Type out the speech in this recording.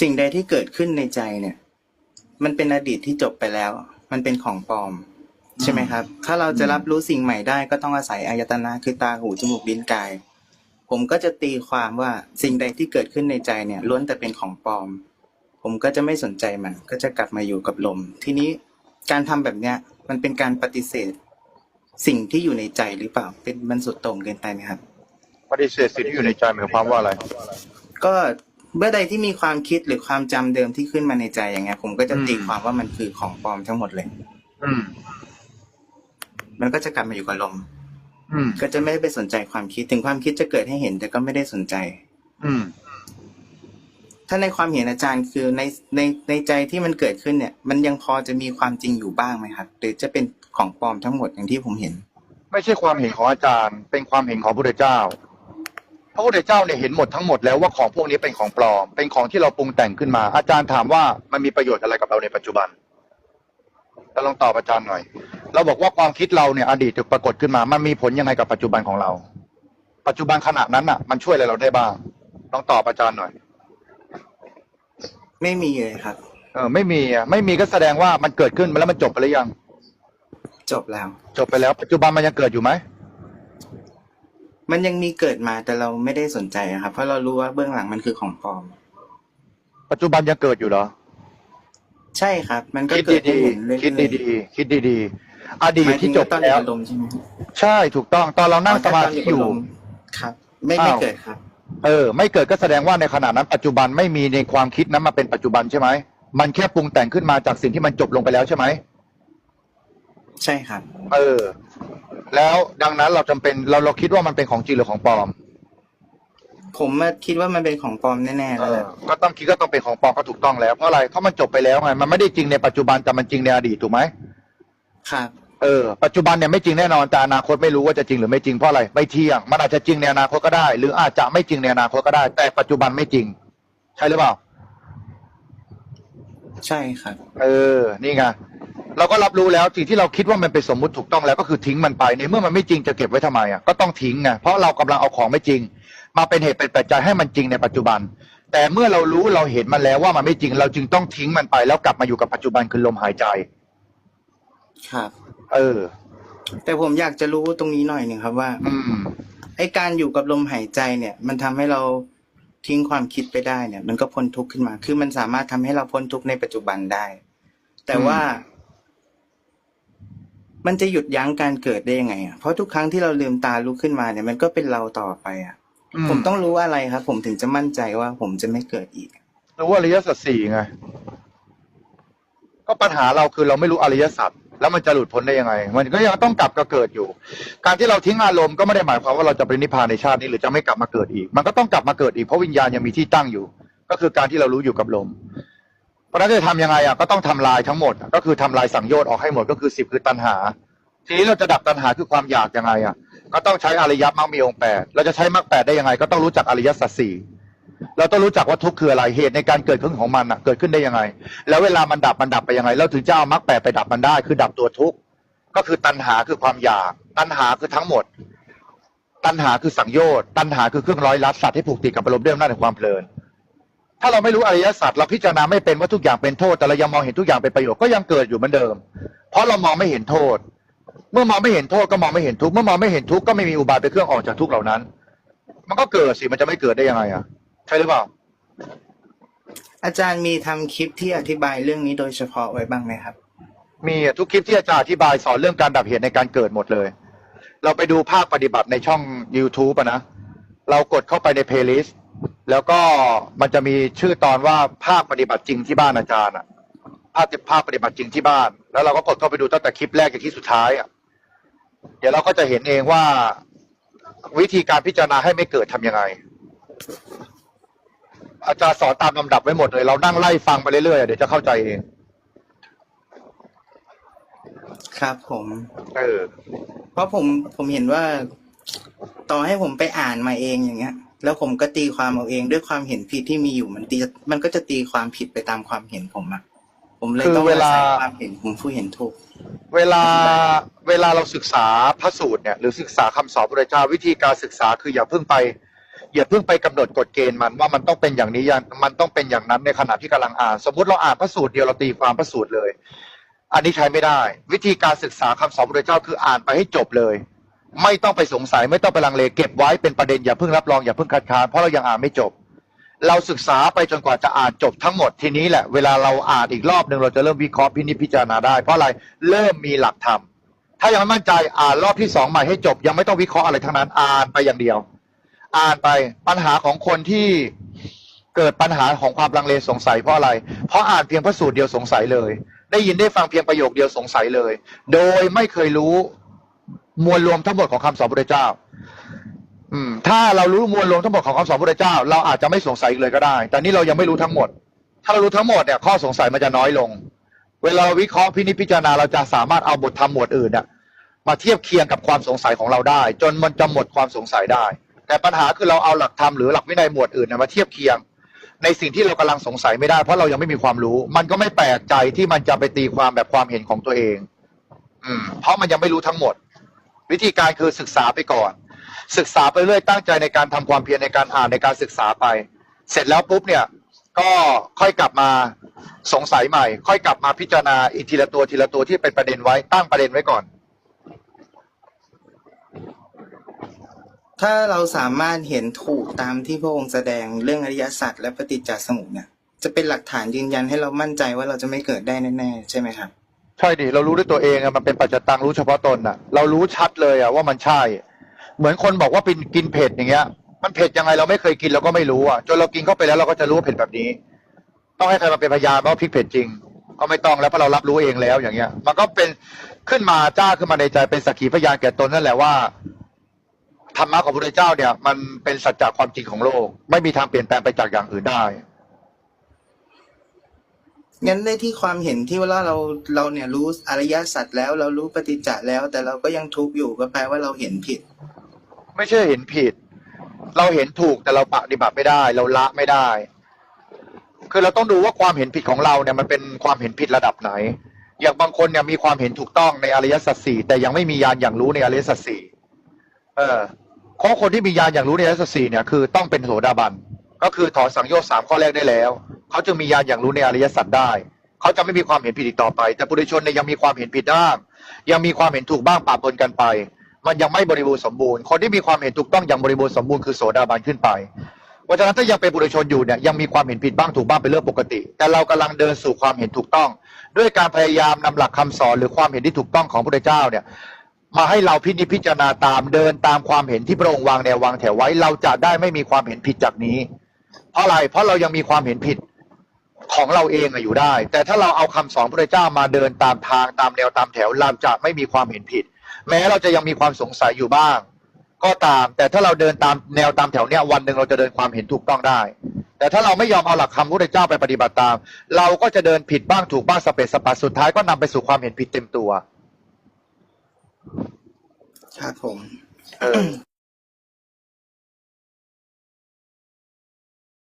สิ่งใดที่เกิดขึ้นในใจเนี่ย มันเป็นอดีตที่จบไปแล้ว มันเป็นของปลอม ใช่ไหมครับ ถ้าเราจะรับรู้สิ่งใหม่ได้ก็ต้องอาศัยอายตนะคือตาหูจมูกลิ้นกาย ผมก็จะตีความว่าสิ่งใดที่เกิดขึ้นในใจเนี่ยล้วนแต่เป็นของปลอม ผมก็จะไม่สนใจมัน ก็จะกลับมาอยู่กับลม ทีนี้การทำแบบเนี้ย มันเป็นการปฏิเสธ สิ่งที่อยู่ในใจหรือเปล่า เป็นมันสุดโต่งเกินไปไหมครับ ปฏิเสธสิ่งที่อยู่ในใจหมายความว่าอะไร ก็ เมื่อใดที่มีความคิดหรือความจำเดิมที่ขึ้นมาในใจอย่างเงี้ย ผมก็จะตีอืมความว่ามันคือของปลอมทั้งหมดเลย อืม มันก็จะกลับมาอยู่กับลมอืมก็จะไม่ได้ไปสนใจความคิดถึงความคิดจะเกิดให้เห็น แต่ก็ไม่ได้สนใจ อืม ถ้าในความเห็นอาจารย์คือในในในใจที่มันเกิดขึ้นเนี่ย มันยังพอจะมีความจริงอยู่บ้างไหมครับหรือจะเป็นของปลอมทั้งหมดอย่างที่ผมเห็น ไม่ใช่ความเห็นของอาจารย์ เป็นความเห็นของพระพุทธเจ้า พระพุทธเจ้าเนี่ยเห็นหมดทั้งหมดแล้วว่าของพวกนี้เป็นของปลอม เป็นของที่เราปรุงแต่งขึ้นมา อาจารย์ถามว่ามันมีประโยชน์อะไรกับเราในปัจจุบันเราลองตอบอาจารย์หน่อย เราบอกว่าความคิดเราเนี่ยอดีตปรากฏขึ้นมา มันมีผลยังไงกับปัจจุบันของเรา ปัจจุบันขณะนั้นอะ มันช่วยอะไรเราได้บ้าง ลองตอบอาจารย์หน่อย ไม่มีเลยครับ เออไม่มีอะไม่มีก็แสดงว่ามันเกิดขึ้นมาแล้วมันจบไปหรือยัง จบแล้ว จบไปแล้ว ปัจจุบันมันยังเกิดอยู่ไหม มันยังมีเกิดมาแต่เราไม่ได้สนใจอะครับ เพราะเรารู้ว่าเบื้องหลังมันคือของปลอม ปัจจุบันยังเกิดอยู่เหรอ ใช่ครับ มันก็คิดเกิดให้ดีเห็นเรื่อยๆๆคิดดีๆคิดดีๆอดีตหมายถึที่งจบตอนแล้วอารมณ์ใช่ไหมใช่ถูกต้องตอนเรานั่งสมาธิอยู่ ตนครับ ไม่ไม่อ้าว เกิดครับ เออ ไม่เกิดก็แสดงว่าในขณะนั้นปัจจุบันไม่มีในความคิดนั้นมาเป็นปัจจุบันใช่ไหมมันแค่ปรุงแต่งขึ้นมาจากสิ่งที่มันจบลงไปแล้วใช่ไหม ใช่ครับ เออ แล้วดังนั้นเราจำเป็นเราเราคิดว่ามันเป็นของจริงหรือของปลอม ผมมาคิดว่ามันเป็นของปลอมแน่ๆเอแล้วแหอละก็ต้องคิดก็ต้องเป็นของปลอมก็ถูกต้องแล้วเพราะอะไรเพราะมันจบไปแล้วไงมันไม่ได้จริงในปัจจุบันแต่มันจริงในอดีตถูกไหมครับ เออปัจจุบันเนี่ยไม่จริงแน่นอนแต่อนาคตไม่รู้ว่าจะจริงหรือไม่จริงเพราะอะไรไม่เที่ยงมันอาจจะจริงในอนาคตก็ได้ หรืออาจจะไม่จริงในอนาคตก็ได้ แต่ปัจจุบันไม่จริง ใช่หรือเปล่า ใช่ครับ เออ นี่ไง เราก็รับรู้แล้วสิ่งที่เราคิดว่ามันเป็นสมมุติถูกต้องแล้วก็คือทิ้งมันไปในเมื่อมันไม่จริงจะเก็บไว้ทำไมอะก็ต้องทิ้งไงเพราะเรากำลังเอาของไม่จริง มาเป็นเหตุเป็นปัจจัยให้มันจริงในปัจจุบัน แต่เมื่อเรารู้เราเห็นมันแล้วว่ามันไม่จริง เราจึงต้องทิ้งมันไปแล้วกลับมาอยู่กับปัจจุบันคือลมหายใจ ครับ เออ แต่ผมอยากจะรู้ตรงนี้หน่อยหนึ่งครับว่า อืมไอการอยู่กับลมหายใจเนี่ย มันทำให้เราทิ้งความคิดไปได้เนี่ย มันก็พ้นทุกข์ขึ้นมา คือมันสามารถทำให้เราพ้นทุกข์ในปัจจุบันได้ แต่ว่า มันจะหยุดยั้งการเกิดได้ยังไงอะเพราะทุกครั้งที่เราลืมตาลุกขึ้นมาเนี่ยมันก็เป็นเราต่อไปอะอืมผมต้องรู้อะไรครับ ผมถึงจะมั่นใจว่าผมจะไม่เกิดอีก รู้อริยสัจสี่ไง ก็ปัญหาเราคือเราไม่รู้อริยสัจแล้วมันจะหลุดพ้นได้ยังไง มันก็ยังต้องกลับก็เกิดอยู่ การที่เราทิ้งอารมณ์ก็ไม่ได้หมายความว่าเราจะไปนิพพานในชาตินี้หรือจะไม่กลับมาเกิดอีก มันก็ต้องกลับมาเกิดอีกเพราะวิญญาณยังมีที่ตั้งอยู่ ก็คือการที่เรารู้อยู่กับลมเพ ราะนั้นจะทำยังไงอะก็ต้องทำลายทั้งหมด ก็คือทำลายสังโยชน์ออกให้หมดก็คือสิบคือตัณหา ทีนี้เราจะดับตัณหาคือความอยากยังไงอะก็ต้องใช้อริยมรรคมีองค์แปดเราจะใช้มรรคแปดได้ยังไง ก็ต้องรู้จักอริยสัจสี่เราต้องรู้จักว่าทุกข์คืออะไรเหตุในการเกิดขึ้นของมันอะเกิดขึ้นได้ยังไง แล้วเวลามันดับมันดับไปยังไง เราถึงจะเอามรรคแปดไปดับมันได้ คือดับตัวทุกข์ก็คือตัณหาคือความอยาก ตัณหาคือทั้งหมด ตัณหาคือสังโยชน์ตัณหาคือเครื่องร้อยลัดสัตว์ที่ผูกติดกับอารมณ์เดิมน้าในความเพลิน ถ้าเราไม่รู้อริยสัจเราพิจารณาไม่เป็นว่าทุกอย่างเป็นโทษ แต่เรายังมองเห็นทุกอย่างเป็นประโยชน์ก็ยังเกิดอยู่เหมือนเดิม เพราะเรามองไม่เห็นโทษ เมื่อมองไม่เห็นโทษก็มองไม่เห็นทุกข์เมื่อมองไม่เห็นทุกข์ก็ไม่มีอุบายเป็นเครื่องออกจากทุกข์เหล่านั้น มันก็เกิดสิมันจะไม่เกิดได้ยังไงอะใช่หรือเปล่า อาจารย์มีทำคลิปที่อธิบายเรื่องนี้โดยเฉพาะไว้บ้างไหมครับ มีอะทุกคลิปที่อาจารย์อธิบายสอนเรื่องการดับเหตุในการเกิดหมดเลย เราไปดูภาคปฏิบัติในช่อง YouTube อะนะเรากดเข้าไปในเพลย์ลิสต์ แล้วก็มันจะมีชื่อตอนว่าภาคปฏิบัติจริงที่บ้านอาจารย์อะภาคภาคปฏิบัติจริงที่บ้าน แล้วเราก็กดเข้าไปดูตั้งแต่คลิปแรกจนคลิปสุดท้ายอะเดี๋ยวเราก็จะเห็นเองว่าวิธีการพิจารณาให้ไม่เกิดทำยังไง อาจารย์สอนตามลำดับไว้หมดเลย เรานั่งไล่ฟังไปเรื่อยๆเดี๋ยวจะเข้าใจเอง ครับผม เออ เพราะผมผมเห็นว่า ต่อให้ผมไปอ่านมาเองอย่างเงี้ย แล้วผมก็ตีความเอาเองด้วยความเห็นผิดที่มีอยู่มันตีมันก็จะตีความผิดไปตามความเห็นผมอะผมเลยคือต้องเวอาลาศัยความเห็นผมผู้เห็นถูก เวลาเวลาเราศึกษาพระสูตรเนี่ยหรือศึกษาคำสอนพระพุทธเจ้าวิธีการศึกษาคืออย่าเพิ่งไป อย่าเพิ่งไปกำหนดกฎเกณฑ์มันว่ามันต้องเป็นอย่างนี้อย่างมันต้องเป็นอย่างนั้นในขณะที่กำลังอ่าน สมมุติเราอ่านพระสูตรเดียวเราตีความพระสูตรเลย อันนี้ใช้ไม่ได้ วิธีการศึกษาคำสอนพระพุทธเจ้าคืออ่านไปให้จบเลย ไม่ต้องไปสงสัยไม่ต้องไปลังเลเก็บไว้เป็นประเด็นอย่าเพิ่งรับรองอย่าเพิ่งคัดค้านเพราะเรายังอ่านไม่จบ เราศึกษาไปจนกว่าจะอ่านจบทั้งหมดทีนี้แหละเวลาเราอ่านอีกรอบหนึ่งเราจะเริ่มวิเคราะห์พินิจพิจารณาได้ เพราะอะไรเริ่มมีหลักธรรมถ้ายังไม่มั่นใจอ่านรอบที่สองใหม่ให้จบ ยังไม่ต้องวิเคราะห์อะไรทั้งนั้นอ่านไปอย่างเดียว อ่านไปปัญหาของคนที่เกิดปัญหาของความลังเลสงสัยเพราะอะไร เพราะอ่านเพียงพระสูตรเดียวสงสัยเลย ได้ยินได้ฟังเพียงประโยคเดียวสงสัยเลย โดยไม่เคยรู้ มวลรวมทั้งหมดของคำสอนพระพุทธเจ้า อืม ถ้าเรารู้มวลรวมทั้งหมดของคำสอนพระพุทธเจ้า เราอาจจะไม่สงสัยเลยก็ได้ แต่นี่เรายังไม่รู้ทั้งหมด ถ้าเรารู้ทั้งหมดเนี่ยข้อสงสัยมันจะน้อยลง เวลาวิเคราะห์พินิจพิจารณาเราจะสามารถเอาบทธรรมหมวดอื่นเนี่ยมาเทียบเคียงกับความสงสัยของเราได้ จนมันจะหมดความสงสัยได้ แต่ปัญหาคือเราเอาหลักธรรมหรือหลักวินัยหมวดอื่นเนี่ยมาเทียบเคียง ในสิ่งที่เรากำลังสงสัยไม่ได้เพราะเรายังไม่มีความรู้ มันก็ไม่แปลกใจที่มันจะไปตีความแบบความเห็นของตัวเอง อืม เพราะมันยังไม่รู้ทั้งหมด วิธีการคือศึกษาไปก่อน ศึกษาไปเรื่อยตั้งใจในการทำความเพียรในการอ่านในการศึกษาไป เสร็จแล้วปุ๊บเนี่ยก็ค่อยกลับมาสงสัยใหม่ ค่อยกลับมาพิจารณาอีกทีละตัวทีละตัวที่เป็นประเด็นไว้ตั้งประเด็นไว้ก่อน ถ้าเราสามารถเห็นถูกตามที่พระองค์แสดงเรื่องอริยสัจและปฏิจจสมุปเนี่ยจะเป็นหลักฐานยืนยันให้เรามั่นใจว่าเราจะไม่เกิดได้แน่ๆใช่ไหมครับ ใช่ดิเรารู้ด้วยตัวเองอะมันเป็นปัจจตังรู้เฉพาะตนอะเรารู้ชัดเลยอะว่ามันใช่ เหมือนคนบอกว่าเป็นกินเผ็ดอย่างเงี้ย มันเผ็ดยังไงเราไม่เคยกินเราก็ไม่รู้อะจนเรากินเข้าไปแล้วเราก็จะรู้ว่าเผ็ดแบบนี้ ต้องให้ใครมาเป็นพยานว่าพริกเผ็ดจริง ก็ไม่ต้องแล้วเพราะเรารับรู้เองแล้วอย่างเงี้ย มันก็เป็นขึ้นมาจ้าขึ้นมาในใจเป็นสักขีพยานแก่ตนนั่นแหละว่าธรรมะของพระพุทธเจ้าเนี่ย มันเป็นสัจจะความจริงของโลก ไม่มีทางเปลี่ยนแปลงไปจากอย่างอื่นได้ งั้นในที่ความเห็นที่ว่าเราเราเนี่ยรู้อริยสัจแล้ว เรารู้ปฏิจจแล้ว แต่เราก็ยังทุกข์อยู่ก็แปลว่าเราเห็นผิด ไม่ใช่เห็นผิด เราเห็นถูกแต่เราปฏิบัติไม่ได้ เราละไม่ได้ คือเราต้องดูว่าความเห็นผิดของเราเนี่ยมันเป็นความเห็นผิดระดับไหน อย่างบางคนเนี่ยมีความเห็นถูกต้องในอริยสัจสี่แต่ยังไม่มีญาณอย่างรู้ในอริยสัจสี่เออข้อคนที่มีญาณอย่างรู้ในอริยสัจสี่เนี่ยคือต้องเป็นโสดาบันก็คือถอนสังโยชน์สามข้อแรกได้แล้ว เขาจึงมีญาณอย่างรู้ในอริยสัจได้ เขาจะไม่มีความเห็นผิดอีกต่อไป แต่ปุถุชนเนี่ยยังมีความเห็นผิดบ้างยังมีความเห็นถูกบ้างปะปนกันไป มันยังไม่บริบูรณ์สมบูรณ์ คนที่มีความเห็นถูกต้องอย่างบริบูรณ์สมบูรณ์คือโสดาบันขึ้นไปเพราะฉะนั้นถ้ายังเป็นบุรุชนอยู่เนี่ยยังมีความเห็นผิดบ้างถูกบ้างเป็นเรื่องปกติ แต่เรากำลังเดินสู่ความเห็นถูกต้อง ด้วยการพยายามนำหลักคำสอนหรือความเห็นที่ถูกต้องของพระเจ้าเนี่ยมาให้เราพินิจพิจารณาตามเดินตามความเห็นที่พระองค์วางแนววางแถวไว้ เราจะได้ไม่มีความเห็นผิดจากนี้ เพราะอะไรเพราะเรายังมีความเห็นผิด ของเราเองอะอยู่ได้ แต่ถ้าเราเอาคำสอนพระพุทธเจ้ามาเดินตามทางตามแนวตามแถวเราจะไม่มีความเห็นผิด แม้เราจะยังมีความสงสัยอยู่บ้าง ก็ตาม แต่ถ้าเราเดินตามแนวตามแถวเนี้ยวันหนึ่งเราจะเดินความเห็นถูกต้องได้ แต่ถ้าเราไม่ยอมเอาหลักคำพระพุทธเจ้าไปปฏิบัติตาม เราก็จะเดินผิดบ้างถูกบ้างสเปซสปะสุดท้ายก็นำไปสู่ความเห็นผิดเต็มตัว ครับผมเออ